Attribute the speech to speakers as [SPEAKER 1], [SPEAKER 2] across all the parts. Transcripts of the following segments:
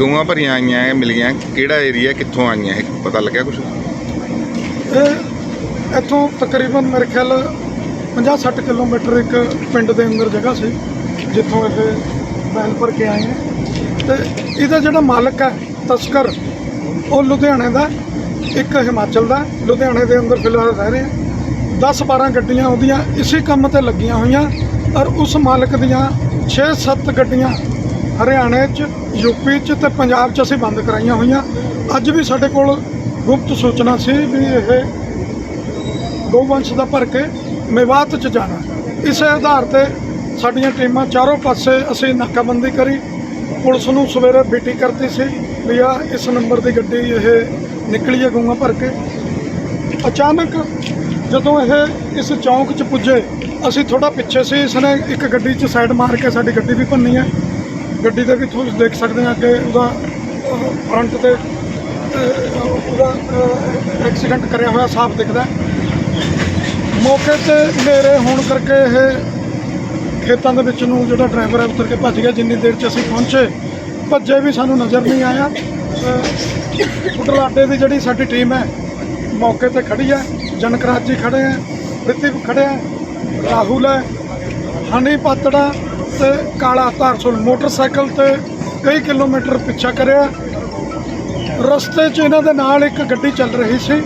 [SPEAKER 1] ਗਊਆਂ ਭਰੀਆਂ ਆਈਆਂ, ਇਹ ਮਿਲੀਆਂ ਕਿਹੜਾ ਏਰੀਆ ਕਿੱਥੋਂ ਆਈਆਂ ਇਹ? ਪਤਾ ਲੱਗਿਆ ਕੁਝ
[SPEAKER 2] ਇਹ ਇੱਥੋਂ ਤਕਰੀਬਨ ਮੇਰੇ ਖਿਆਲ 50-60 ਕਿਲੋਮੀਟਰ ਇੱਕ ਪਿੰਡ ਦੇ ਅੰਦਰ ਜਗ੍ਹਾ ਸੀ, ਜਿੱਥੋਂ ਇਹ ਬੈਲ ਭਰ ਕੇ ਆਏ ਹੈ ਤੇ ਇਹਦਾ ਜਿਹੜਾ ਮਾਲਕ ਹੈ, ਤਸਕਰ, ਉਹ ਲੁਧਿਆਣੇ ਦਾ, ਇੱਕ ਹਿਮਾਚਲ ਦਾ, ਲੁਧਿਆਣੇ ਦੇ ਅੰਦਰ ਫਿਲਹਾਲ ਰਹਿ ਰਹੇ। ਆ 10-12 ਗੱਡੀਆਂ ਉਹਦੀਆਂ ਇਸੇ ਕੰਮ ਤੇ ਲੱਗੀਆਂ ਹੋਈਆਂ, ਔਰ ਉਸ ਮਾਲਕ ਦੀਆਂ 6-7 ਗੱਡੀਆਂ ਹਰਿਆਣੇ 'ਚ ਯੂਪੀ 'ਚ ਤੇ ਪੰਜਾਬ 'ਚ ਅਸੀਂ ਬੰਦ ਕਰਾਈਆਂ ਹੋਈਆਂ। ਅੱਜ ਵੀ ਸਾਡੇ ਕੋਲ ਗੁਪਤ ਸੂਚਨਾ ਸੀ ਵੀ ਇਹ ਗੋਵੰਸ਼ ਦਾ ਭਰ ਕੇ ਮੇਵਾਤ 'ਚ ਜਾਣਾ। ਇਸੇ ਆਧਾਰ ਤੇ ਸਾਡੀਆਂ ਟੀਮਾਂ ਚਾਰੋਂ ਪਾਸੇ ਅਸੀਂ ਨਾਕਾਬੰਦੀ ਕਰੀ। ਪੁਲਿਸ ਨੂੰ ਸਵੇਰੇ ਬੀਟੀ ਕਰਤੀ ਸੀ ਵੀ ਆ, ਇਸ ਨੰਬਰ ਦੀ ਗੱਡੀ ਇਹ ਨਿਕਲੀ ਹੈ ਗਊਆਂ ਭਰ ਕੇ। ਅਚਾਨਕ ਜਦੋਂ ਇਹ ਇਸ ਚੌਂਕ 'ਚ ਪੁੱਜੇ, ਅਸੀਂ ਥੋੜਾ ਪਿੱਛੇ ਸੀ, ਇਸ ਨੇ ਇੱਕ ਗੱਡੀ 'ਚ ਸਾਈਡ ਮਾਰ ਕੇ ਸਾਡੀ ਗੱਡੀ ਵੀ ਭੰਨੀ ਹੈ। ਗੱਡੀ ਦੇ ਵਿੱਚ ਤੁਸੀਂ ਦੇਖ ਸਕਦੇ ਆ ਕਿ ਉਹਦਾ ਫਰੰਟ ਤੇ ਉਹਦਾ ਐਕਸੀਡੈਂਟ ਕਰਿਆ ਹੋਇਆ ਸਾਫ਼ ਦਿਖਦਾ ਮੌਕੇ ਤੇ ਹਨੇਰੇ ਹੋਣ ਕਰਕੇ ਇਹ ਖੇਤਾਂ ਦੇ ਵਿੱਚ ਨੂੰ ਜਿਹੜਾ ਡਰਾਈਵਰ ਹੈ ਉਤਰ ਕੇ ਭੱਜ ਗਿਆ। ਜਿੰਨੀ ਦੇਰ 'ਚ ਅਸੀਂ ਪਹੁੰਚੇ, ਭੱਜੇ ਵੀ ਸਾਨੂੰ ਨਜ਼ਰ ਨਹੀਂ ਆਇਆ। ਉਡਲਾਡੇ ਦੀ ਜਿਹੜੀ ਸਾਡੀ ਟੀਮ ਹੈ, ਮੌਕੇ ਤੇ ਖੜੀ ਹੈ। ਜਨਕਰਾਜ ਜੀ ਖੜੇ ਹੈ ਪ੍ਰਿਤਿਵ ਖੜੇ ਹੈ, ਰਾਹੁਲ ਹੈ, ਹਨੀ ਪਾਤੜਾ ਤੇ ਕਾਲਾ ਧਾਰਸੁਲ ਮੋਟਰਸਾਈਕਲ ਤੇ ਕਈ ਕਿਲੋਮੀਟਰ ਪਿੱਛਾ ਕਰਿਆ। ਰਸਤੇ 'ਚ ਇਹਨਾਂ ਦੇ ਨਾਲ ਇੱਕ ਗੱਡੀ ਚੱਲ ਰਹੀ ਸੀ।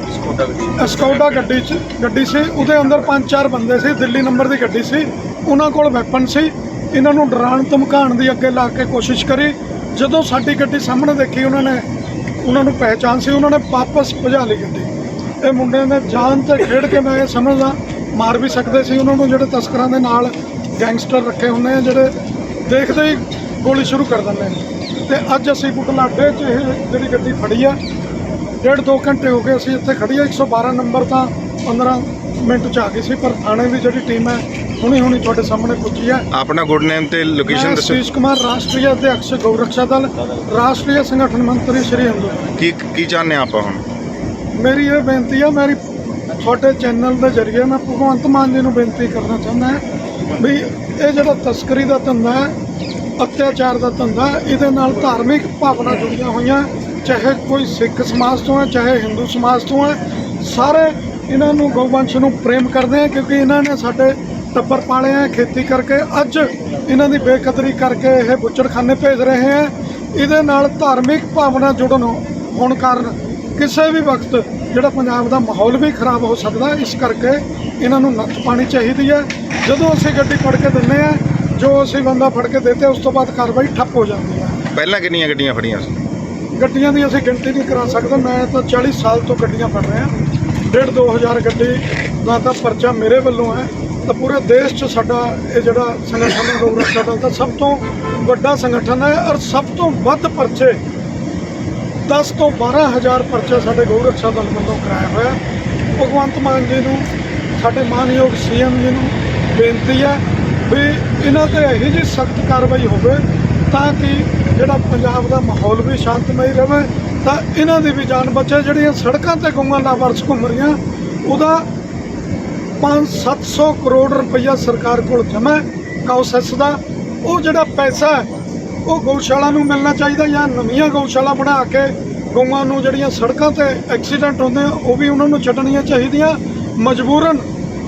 [SPEAKER 2] ਸਕੌਡਾ ਗੱਡੀ 'ਚ ਗੱਡੀ ਸੀ। ਉਹਦੇ ਅੰਦਰ ਪੰਜ ਚਾਰ ਬੰਦੇ ਸੀ। ਦਿੱਲੀ ਨੰਬਰ ਦੀ ਗੱਡੀ ਸੀ। ਉਹਨਾਂ ਕੋਲ ਵੈਪਨ ਸੀ। ਇਹਨਾਂ ਨੂੰ ਡਰਾਉਣ, ਧਮਕਾਉਣ ਦੀ ਅੱਗੇ ਲਾ ਕੇ ਕੋਸ਼ਿਸ਼ ਕਰੀ। ਜਦੋਂ ਸਾਡੀ ਗੱਡੀ ਸਾਹਮਣੇ ਦੇਖੀ, ਉਹਨਾਂ ਨੇ ਉਹਨਾਂ ਨੂੰ ਪਹਿਚਾਨ ਸੀ। ਉਹਨਾਂ ਨੇ ਵਾਪਸ ਭਜਾ ਲਈ ਗੱਡੀ। ਇਹ ਮੁੰਡਿਆਂ ਨੇ ਜਾਨ ਤੇ ਖੇਡ ਕੇ ਮੈਂ ਇਹ ਸਮਝਦਾ, ਮਾਰ ਵੀ ਸਕਦੇ ਸੀ। ਉਹਨਾਂ ਨੂੰ ਜਿਹੜੇ ਤਸਕਰਾਂ ਦੇ ਨਾਲ ਗੈਂਗਸਟਰ ਰੱਖੇ ਹੁੰਦੇ ਆ ਜਿਹੜੇ ਦੇਖਦੇ ਹੀ ਗੋਲੀ ਸ਼ੁਰੂ ਕਰ ਦਿੰਦੇ ਨੇ। ਤੇ ਅੱਜ ਅਸੀਂ ਬੁਟਲਾਡੇ 'ਚ ਇਹ ਜਿਹੜੀ ਗੱਡੀ ਫੜੀ ਆ ਡੇਢ ਦੋ ਘੰਟੇ ਹੋ ਗਏ ਅਸੀਂ ਇੱਥੇ ਖੜੀ ਆ 112 ਨੰਬਰ ਤਾਂ 15 ਮਿੰਟ ਚ ਆ ਗਈ ਸੀ ਪਰ ਥਾਣੇ ਦੀ ਜਿਹੜੀ ਟੀਮ ਹੈ ਹੁਣੀ ਹੁਣੀ ਤੁਹਾਡੇ ਸਾਹਮਣੇ ਪੁੱਜੀ ਹੈ।
[SPEAKER 1] ਆਪਣਾ ਗੁੱਡ ਨੇਮ ਤੇ ਲੋਕੇਸ਼ਨ ਦੱਸੋ।
[SPEAKER 2] ਸਤੀਸ਼ ਕੁਮਾਰ ਰਾਸ਼ਟਰੀ ਅਧਿਕਸ਼ ਗਊ ਰੱਖਿਆ ਦਲ ਰਾਸ਼ਟਰੀ ਸੰਗਠਨ ਮੰਤਰੀ ਸ਼੍ਰੀ ਹਿੰਦੂ।
[SPEAKER 1] ਕੀ ਕੀ ਚਾਹੁੰਦੇ ਆਪਾਂ ਹੁਣ?
[SPEAKER 2] ਮੇਰੀ ਇਹ ਬੇਨਤੀ ਆ ਮੇਰੀ ਤੁਹਾਡੇ ਚੈਨਲ ਦੇ ਜ਼ਰੀਏ ਮੈਂ ਭਗਵੰਤ ਮਾਨ ਜੀ ਨੂੰ ਬੇਨਤੀ ਕਰਨਾ ਚਾਹੁੰਦਾ ਹਾਂ ਵੀ ਇਹ ਜਿਹੜਾ ਤਸਕਰੀ ਦਾ ਧੰਦਾ ਹੈ, ਅਤਿਆਚਾਰ ਦਾ ਧੰਦਾ ਇਹਦੇ ਨਾਲ ਧਾਰਮਿਕ ਭਾਵਨਾ ਜੁੜੀਆਂ ਹੋਈਆਂ, ਚਾਹੇ ਕੋਈ ਸਿੱਖ ਸਮਾਜ ਤੋਂ ਹੈ, ਚਾਹੇ ਹਿੰਦੂ ਸਮਾਜ ਤੋਂ ਹੈ, ਸਾਰੇ ਇਹਨਾਂ ਨੂੰ ਗਊਵੰਸ਼ ਨੂੰ ਪ੍ਰੇਮ ਕਰਦੇ ਆ ਕਿਉਂਕਿ ਇਹਨਾਂ ਨੇ ਸਾਡੇ ਟੱਬਰ ਪਾਲੇ ਆ ਖੇਤੀ ਕਰਕੇ, ਅੱਜ ਇਹਨਾਂ ਦੀ ਬੇਕਦਰੀ ਕਰਕੇ ਇਹ ਬੁੱਚੜਖਾਨੇ ਭੇਜ ਰਹੇ ਆ ਇਹਦੇ ਨਾਲ ਧਾਰਮਿਕ ਭਾਵਨਾ ਜੁੜਨ ਹੋਣ ਕਾਰਨ ਕਿਸੇ ਵੀ ਵਕਤ ਜਿਹੜਾ ਪੰਜਾਬ ਦਾ ਮਾਹੌਲ ਵੀ ਖਰਾਬ ਹੋ ਸਕਦਾ। ਇਸ ਕਰਕੇ ਇਹਨਾਂ ਨੂੰ ਨੱਥ ਪਾਣੀ ਚਾਹੀਦੀ ਹੈ। ਜਦੋਂ ਅਸੀਂ ਗੱਡੀ ਫੜ ਕੇ ਦਿੰਦੇ ਆ ਜੋ ਅਸੀਂ ਬੰਦਾ ਫੜ ਕੇ ਦਿੱਤੇ ਉਸ ਤੋਂ ਬਾਅਦ ਕਾਰਵਾਈ ਠੱਪ ਹੋ ਜਾਂਦੀ ਹੈ।
[SPEAKER 1] ਪਹਿਲਾਂ ਕਿੰਨੀਆਂ ਗੱਡੀਆਂ ਫੜੀਆਂ ਸੀ?
[SPEAKER 2] ਗੱਡੀਆਂ ਦੀ ਅਸੀਂ ਗਿਣਤੀ ਨਹੀਂ ਕਰਾ ਸਕਦੇ। ਮੈਂ ਤਾਂ 40 ਸਾਲ ਤੋਂ ਗੱਡੀਆਂ ਫੜ ਰਿਹਾ। ਡੇਢ ਦੋ ਹਜ਼ਾਰ ਗੱਡੀ ਦਾ ਤਾਂ ਪਰਚਾ ਮੇਰੇ ਵੱਲੋਂ ਹੈ। ਤਾਂ ਪੂਰੇ ਦੇਸ਼ 'ਚ ਸਾਡਾ ਇਹ ਜਿਹੜਾ ਸੰਗਠਨ ਹੈ ਗਊ ਰੱਖਿਆ ਦਲ ਦਾ ਸਭ ਤੋਂ ਵੱਡਾ ਸੰਗਠਨ ਹੈ ਔਰ ਸਭ ਤੋਂ ਵੱਧ ਪਰਚੇ 10 ਤੋਂ 12 ਹਜ਼ਾਰ ਪਰਚੇ ਸਾਡੇ ਗਊ ਰੱਖਿਆ ਦਲ ਵੱਲੋਂ ਕਰਾਇਆ ਹੋਇਆ। ਭਗਵੰਤ ਮਾਨ ਜੀ ਨੂੰ, ਸਾਡੇ ਮਾਨਯੋਗ ਸੀਐਮ ਜੀ ਨੂੰ ਬੇਨਤੀ ਹੈ ਵੀ ਇਹਨਾਂ ਤੇ ਇਹੋ ਜਿਹੀ ਸਖਤ ਕਾਰਵਾਈ ਹੋਵੇ ਤਾਂ ਕਿ ਜਿਹੜਾ ਪੰਜਾਬ ਦਾ ਮਾਹੌਲ ਵੀ ਸ਼ਾਂਤਮਈ ਰਹੇ, ਤਾਂ ਇਹਨਾਂ ਦੀ ਵੀ ਜਾਨ ਬਚੇ। ਜਿਹੜੀਆਂ ਸੜਕਾਂ ਤੇ ਗਊਆਂ ਲਾਵਾਰਸ ਘੁੰਮ ਰਹੀਆਂ, ਉਹਦਾ 5-700 ਕਰੋੜ ਰੁਪਈਆ ਸਰਕਾਰ ਕੋਲ ਜਮ੍ਹਾਂ ਹੈ ਦਾ। ਉਹ ਜਿਹੜਾ ਪੈਸਾ ਉਹ ਗਊਸ਼ਾਲਾ ਨੂੰ ਮਿਲਣਾ ਚਾਹੀਦਾ ਜਾਂ ਨਵੀਆਂ ਗਊਸ਼ਾਲਾ ਬਣਾ ਕੇ ਗਊਆਂ ਨੂੰ ਜਿਹੜੀਆਂ ਸੜਕਾਂ ਤੇ ਐਕਸੀਡੈਂਟ ਹੁੰਦੇ ਆ ਉਹ ਵੀ ਉਹਨਾਂ ਨੂੰ ਛੱਡਣੀਆਂ ਚਾਹੀਦੀਆਂ। ਮਜਬੂਰਨ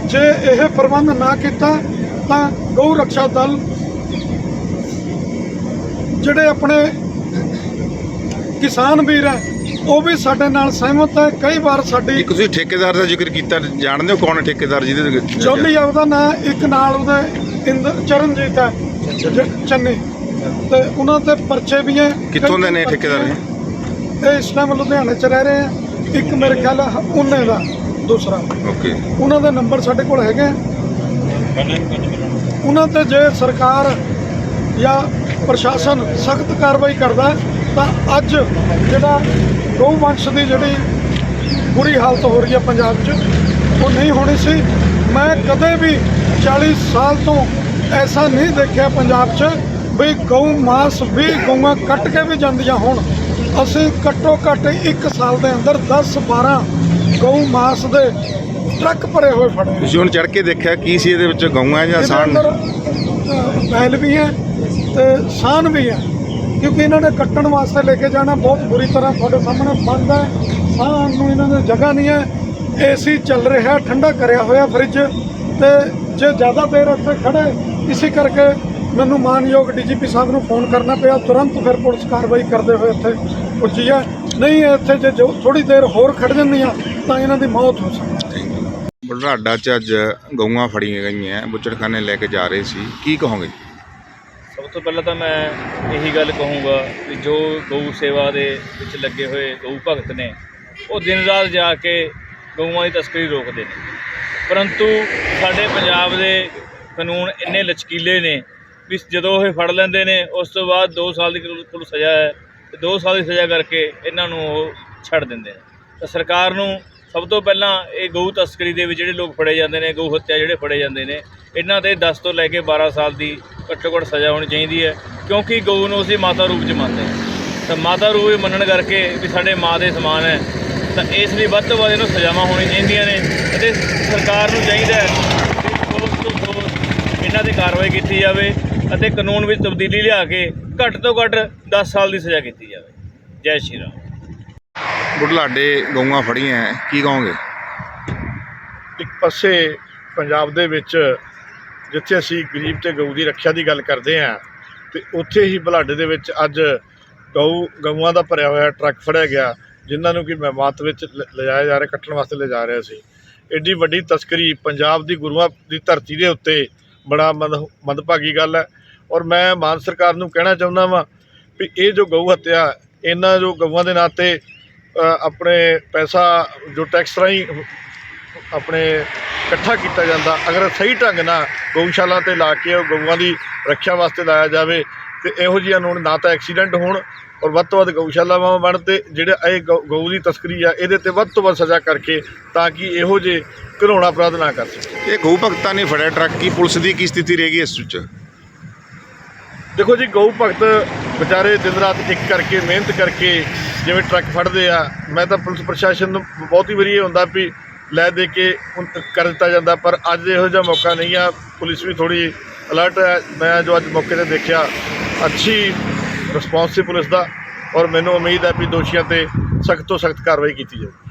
[SPEAKER 2] ਜੇ ਇਹ ਪ੍ਰਬੰਧ ਨਾ ਕੀਤਾ ਤਾਂ ਗਊ ਰੱਖਿਆ ਦਲ ਜਿਹੜੇ ਆਪਣੇ ਕਿਸਾਨ ਵੀਰ ਹੈ ਉਹ ਵੀ ਸਾਡੇ ਨਾਲ ਸਹਿਮਤ ਹੈ ਕਈ ਵਾਰ ਸਾਡੀ
[SPEAKER 1] ਇੱਕ ਤੁਸੀਂ ਠੇਕੇਦਾਰ ਦਾ ਜ਼ਿਕਰ ਕੀਤਾ ਜਾਣਦੇ ਹੋ ਕੌਣ ਹੈ ਠੇਕੇਦਾਰ ਜਿਹਦੇ
[SPEAKER 2] ਜੋਲੀ ਆ ਉਹਦਾ ਨਾਂ ਇੱਕ ਨਾਲ ਉਹਦੇ ਇੰਦਰ ਚਰਨਜੀਤ ਹੈ ਚੰਨੀ। ਤੇ ਉਹਨਾਂ ਤੇ ਪਰਚੇ ਵੀ ਹੈ।
[SPEAKER 1] ਕਿੱਥੋਂ ਦੇ ਨੇ ਠੇਕੇਦਾਰ ਇਹ?
[SPEAKER 2] ਇਸ ਟਾਈਮ ਲੁਧਿਆਣੇ ਚ ਰਹਿ ਰਹੇ ਆ। ਇੱਕ ਮੇਰੇ ਖਿਆਲ ਉਹਨੇ ਦਾ ਦੂਸਰਾ।
[SPEAKER 1] ਓਕੇ।
[SPEAKER 2] ਉਹਨਾਂ ਦੇ ਨੰਬਰ ਸਾਡੇ ਕੋਲ ਹੈਗੇ ਆ। ਉਹਨਾਂ ਤੇ ਜੇ ਸਰਕਾਰ ਜਾਂ ਪ੍ਰਸ਼ਾਸਨ ਸਖਤ ਕਾਰਵਾਈ ਕਰਦਾ ਹੈ, ਤਾਂ ਅੱਜ ਜਿਹੜਾ ਗਊ ਵੰਸ਼ ਦੀ ਜਿਹੜੀ ਬੁਰੀ ਹਾਲਤ ਹੋ ਰਹੀ ਹੈ ਪੰਜਾਬ 'ਚ ਉਹ ਨਹੀਂ ਹੋਣੀ ਸੀ। ਮੈਂ ਕਦੇ ਵੀ 40 ਸਾਲ ਤੋਂ ਐਸਾ ਨਹੀਂ ਦੇਖਿਆ ਪੰਜਾਬ 'ਚ ਵੀ ਗਊ ਮਾਸ ਵੀ ਗਊਆਂ ਕੱਟ ਕੇ ਵੀ ਜਾਂਦੀਆਂ ਹੋਣ। ਅਸੀਂ ਘੱਟੋ ਘੱਟ 1 ਸਾਲ ਦੇ ਅੰਦਰ 10 12 ਗਊ ਮਾਸ ਦੇ ਟਰੱਕ ਭਰੇ ਹੋਏ ਫੜੇ
[SPEAKER 1] ਤੁਸੀਂ ਹੁਣ ਚੜ ਕੇ ਦੇਖਿਆ ਕੀ ਸੀ ਇਹਦੇ ਵਿੱਚ ਗਊਆਂ ਜਾਂ
[SPEAKER 2] ਅ, ਬੈਲ ਵੀ ਹੈ ਤੇ ਸਾਨ ਵੀ ਹੈ। ਕਿਉਂਕਿ ਇਹਨਾਂ ਨੇ ਕੱਟਣ ਵਾਸਤੇ ਲੈ ਕੇ ਜਾਣਾ ਬਹੁਤ ਬੁਰੀ ਤਰ੍ਹਾਂ ਤੁਹਾਡੇ ਸਾਹਮਣੇ ਬੰਦ ਹੈ। ਸਾਹ ਨੂੰ ਇਹਨਾਂ ਦੀ ਜਗ੍ਹਾ ਨਹੀਂ ਹੈ। ਏਸੀ ਚੱਲ ਰਿਹਾ ਠੰਡਾ ਕਰਿਆ ਹੋਇਆ ਫ੍ਰਿਜ ਤੇ ਜੇ ਜ਼ਿਆਦਾ ਦੇਰ ਇੱਥੇ ਖੜੇ ਇਸੇ ਕਰਕੇ ਮੈਨੂੰ ਮਾਨਯੋਗ ਡੀਜੀਪੀ ਸਾਹਿਬ ਨੂੰ ਫੋਨ ਕਰਨਾ ਪਿਆ ਤੁਰੰਤ ਫਿਰ ਪੁਲਿਸ ਕਾਰਵਾਈ ਕਰਦੇ ਹੋਏ ਇੱਥੇ ਪੁੱਜੀ ਹੈ। ਨਹੀਂ ਇੱਥੇ ਜੇ ਥੋੜੀ ਦੇਰ ਹੋਰ ਖੜ ਜਾਂਦੀਆਂ ਤਾਂ ਇਹਨਾਂ ਦੀ ਮੌਤ ਹੋ ਸਕਦੀ
[SPEAKER 1] ਬੁਢਲਾਡਾ 'ਚ ਅੱਜ ਗਊਆਂ ਫੜੀਆਂ ਗਈਆਂ ਬੁੱਚੜਖਾਨੇ ਲੈ ਕੇ ਜਾ ਰਹੇ ਸੀ। ਕੀ ਕਹੋਗੇ?
[SPEAKER 3] ਸਭ ਤੋਂ ਪਹਿਲਾਂ ਤਾਂ ਮੈਂ ਇਹੀ ਗੱਲ ਕਹੂੰਗਾ ਕਿ ਜੋ ਗਊ ਸੇਵਾ ਦੇ ਵਿੱਚ ਲੱਗੇ ਹੋਏ ਗਊ ਭਗਤ ਨੇ ਉਹ ਦਿਨ ਰਾਤ ਜਾ ਕੇ ਗਊਆਂ ਦੀ ਤਸਕਰੀ ਰੋਕਦੇ ਨੇ। ਪਰੰਤੂ ਸਾਡੇ ਪੰਜਾਬ ਦੇ ਕਾਨੂੰਨ ਇੰਨੇ ਲਚਕੀਲੇ ਨੇ ਵੀ ਜਦੋਂ ਇਹ ਫੜ ਲੈਂਦੇ ਨੇ, ਉਸ ਤੋਂ ਬਾਅਦ 2 ਸਾਲ ਦੀ ਕੁੱਲ ਸਜ਼ਾ ਹੈ, ਤੇ 2 ਸਾਲ ਦੀ ਸਜ਼ਾ ਕਰਕੇ ਇਹਨਾਂ ਨੂੰ ਉਹ ਛੱਡ ਦਿੰਦੇ ਨੇ। ਤਾਂ ਸਰਕਾਰ ਨੂੰ ਸਭ ਤੋਂ ਪਹਿਲਾਂ ਇਹ ਗਊ ਤਸਕਰੀ ਦੇ ਵਿੱਚ ਜਿਹੜੇ ਲੋਕ ਫੜੇ ਜਾਂਦੇ ਨੇ, ਗਊ ਹੱਤਿਆ ਜਿਹੜੇ ਫੜੇ ਜਾਂਦੇ ਨੇ, ਇਹਨਾਂ ਤੇ 10 ਤੋਂ ਲੈ ਕੇ 12 ਸਾਲ ਦੀ ਘੱਟੋ ਘੱਟ ਸਜ਼ਾ ਹੋਣੀ ਚਾਹੀਦੀ ਹੈ, ਕਿਉਂਕਿ ਗਊ ਨੂੰ ਅਸੀਂ ਮਾਤਾ ਰੂਪ 'ਚ ਮੰਨਦੇ ਹਾਂ। ਤਾਂ ਮਾਤਾ ਰੂਪ 'ਚ ਮੰਨਣ ਕਰਕੇ ਵੀ ਸਾਡੇ ਮਾਂ ਦੇ ਸਮਾਨ ਹੈ, ਤਾਂ ਇਸ ਲਈ ਵੱਧ ਤੋਂ ਵੱਧ ਇਹਨੂੰ ਸਜ਼ਾਵਾਂ ਹੋਣੀਆਂ ਚਾਹੀਦੀਆਂ ਨੇ, ਅਤੇ ਸਰਕਾਰ ਨੂੰ ਚਾਹੀਦਾ ਹੈ ਕਿ ਠੋਸ ਤੋਂ ਠੋਸ ਇਹਨਾਂ ਤੇ ਕਾਰਵਾਈ ਕੀਤੀ ਜਾਵੇ ਅਤੇ ਕਾਨੂੰਨ ਵਿੱਚ ਤਬਦੀਲੀ ਲਿਆ ਕੇ ਘੱਟ ਤੋਂ ਘੱਟ 10 ਸਾਲ ਦੀ ਸਜ਼ਾ ਕੀਤੀ ਜਾਵੇ। ਜੈ ਸ਼੍ਰੀ ਰਾਮ।
[SPEAKER 1] ਬੁਢਲਾਡੇ ਗਊਆਂ ਫੜੀਆਂ ਕੀ ਕਹੋਗੇ?
[SPEAKER 4] ਇੱਕ ਪਾਸੇ ਪੰਜਾਬ ਦੇ ਵਿੱਚ ਜਿੱਥੇ ਅਸੀਂ ਗਰੀਬ ਤੇ ਗਊ ਦੀ ਰੱਖਿਆ ਦੀ ਗੱਲ ਕਰਦੇ ਹਾਂ ਤੇ ਉੱਥੇ ਹੀ ਬਲਾਡੇ ਦੇ ਵਿੱਚ ਅੱਜ ਗਊ ਗਊਆਂ ਦਾ ਭਰਿਆ ਹੋਇਆ ਟਰੱਕ ਫੜਿਆ ਗਿਆ ਜਿਨ੍ਹਾਂ ਨੂੰ ਕਿ ਮਹਿਮਾਤ ਵਿੱਚ ਲਿਜਾਇਆ ਜਾ ਰਿਹਾ ਕੱਟਣ ਵਾਸਤੇ ਲਿਜਾ ਰਿਹਾ ਸੀ। ਐਡੀ ਵੱਡੀ ਤਸਕਰੀ ਪੰਜਾਬ ਦੀ ਗੁਰੂਆਂ ਦੀ ਧਰਤੀ ਦੇ ਉੱਤੇ ਬੜਾ ਮੰਦ ਮੰਦਭਾਗੀ ਗੱਲ ਹੈ। ਔਰ ਮੈਂ ਮਾਨ ਸਰਕਾਰ ਨੂੰ ਕਹਿਣਾ ਚਾਹੁੰਦਾ ਵਾਂ ਵੀ ਇਹ ਜੋ ਗਊ ਹੱਤਿਆ, ਇਹਨਾਂ ਜੋ ਗਊਆਂ ਦੇ ਨਾਂ ਤੇ ਆਪਣੇ ਪੈਸਾ ਜੋ ਟੈਕਸ ਰਾਹੀਂ ਆਪਣੇ ਇਕੱਠਾ ਕੀਤਾ ਜਾਂਦਾ, ਅਗਰ ਸਹੀ ਢੰਗ ਨਾਲ ਗਊਸ਼ਾਲਾ ਤੇ ਲਾ ਕੇ ਉਹ ਗਊਆਂ ਦੀ ਰੱਖਿਆ ਵਾਸਤੇ ਲਾਇਆ ਜਾਵੇ ਤੇ ਇਹੋ ਜਿਹੀਆਂ ਨੂੰ ਨਾ ਤਾਂ ਐਕਸੀਡੈਂਟ ਹੋਣ ਔਰ ਵੱਧ ਤੋਂ ਵੱਧ ਗਊਸ਼ਾਲਾਵਾਂ ਬਣ ਤੇ ਜਿਹੜੇ ਇਹ ਗਊ ਦੀ ਤਸਕਰੀ ਆ ਇਹਦੇ ਤੇ ਵੱਧ ਤੋਂ ਵੱਧ ਸਜ਼ਾ ਕਰਕੇ ਤਾਂ ਕਿ ਇਹੋ ਜਿਹੇ ਘਿਨੌਣਾ ਅਪਰਾਧ ਨਾ ਕਰ ਸਕਣ।
[SPEAKER 1] ਇਹ ਗਊ ਭਗਤਾਂ ਨੇ ਫੜਿਆ ਟਰੱਕ ਕੀ ਪੁਲਿਸ ਦੀ ਕੀ ਸਥਿਤੀ ਰਹੇਗੀ ਇਸ ਵਿੱਚ?
[SPEAKER 4] ਦੇਖੋ ਜੀ ਗਊ ਭਗਤ ਵਿਚਾਰੇ ਦਿਨ ਰਾਤ ਇੱਕ ਕਰਕੇ ਮਿਹਨਤ ਕਰਕੇ ਜਿਵੇਂ ਟਰੱਕ ਫੜਦੇ ਆ ਮੈਂ ਤਾਂ ਪੁਲਿਸ ਪ੍ਰਸ਼ਾਸਨ ਨੂੰ ਬਹੁਤੀ ਵਾਰੀ ਇਹ ਹੁੰਦਾ ਵੀ ਲੈ ਦੇ ਕੇ ਕਰ ਦਿੱਤਾ ਜਾਂਦਾ ਪਰ ਅੱਜ ਇਹੋ ਜਿਹਾ ਮੌਕਾ ਨਹੀਂ ਆ। ਪੁਲਿਸ ਵੀ ਥੋੜੀ ਅਲਰਟ ਹੈ ਮੈਂ ਜੋ ਅੱਜ ਮੌਕੇ ਤੇ ਦੇਖਿਆ ਅੱਛੀ ਰਿਸਪੌਂਸ ਸੀ ਪੁਲਿਸ ਦਾ ਔਰ ਮੈਨੂੰ ਉਮੀਦ ਹੈ ਵੀ ਦੋਸ਼ੀਆਂ ਤੇ ਸਖਤ ਤੋਂ ਸਖਤ ਕਾਰਵਾਈ ਕੀਤੀ ਜਾਵੇ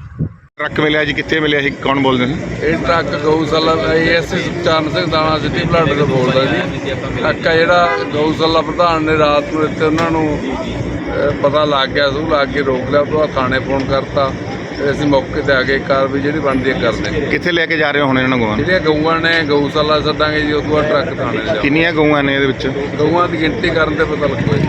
[SPEAKER 1] ਟਰੱਕ ਮਿਲਿਆ ਜੀ ਕਿੱਥੇ ਮਿਲਿਆ ਸੀ ਕੌਣ ਬੋਲਦੇ ਸੀ
[SPEAKER 5] ਇਹ ਟਰੱਕ ਗਊਸ਼ਾਲਾ ਐਸਐਸ ਚਰਨ ਸਿੰਘ ਦਾਣਾ ਸਿੱਧੀ ਬਲੱਡ ਤੋਂ ਬੋਲਦਾ ਜੀ। ਟਰੱਕ ਆ ਜਿਹੜਾ ਗਊਸ਼ਾਲਾ ਪ੍ਰਧਾਨ ਨੇ ਰਾਤ ਨੂੰ ਇੱਥੇ ਉਹਨਾਂ ਨੂੰ ਅਹ, ਪਤਾ ਲੱਗ ਗਿਆ ਸੂ ਲੱਗ ਕੇ ਰੋਕ ਲਿਆ ਉਹ ਤੋਂ ਬਾਅਦ ਥਾਣੇ ਫੋਨ ਕਰਤਾ। ਤੇ ਅਸੀਂ ਮੌਕੇ ਤੇ ਆ ਗਏ ਕਾਰਵਾਈ ਜਿਹੜੀ ਬਣਦੀ ਹੈ ਕਰਦੇ
[SPEAKER 1] ਕਿੱਥੇ ਲੈ ਕੇ ਜਾ ਰਹੇ ਹੋ ਹੁਣ ਇਹਨਾਂ ਗਊਆਂ ਨੂੰ?
[SPEAKER 5] ਜਿਹੜੀਆਂ ਗਊਆਂ ਨੇ ਗਊਸ਼ਾਲਾ ਸੱਦਾਂਗੇ ਜੀ ਉਸ ਤੋਂ ਬਾਅਦ ਟਰੱਕ ਥਾਣੇ ਜਾ
[SPEAKER 1] ਕਿੰਨੀਆਂ ਗਊਆਂ ਨੇ ਇਹਦੇ ਵਿੱਚ?
[SPEAKER 5] ਗਊਆਂ ਦੀ ਗਿਣਤੀ ਕਰਨ ਤੇ ਪਤਾ ਲੱਗੂਗਾ ਜੀ।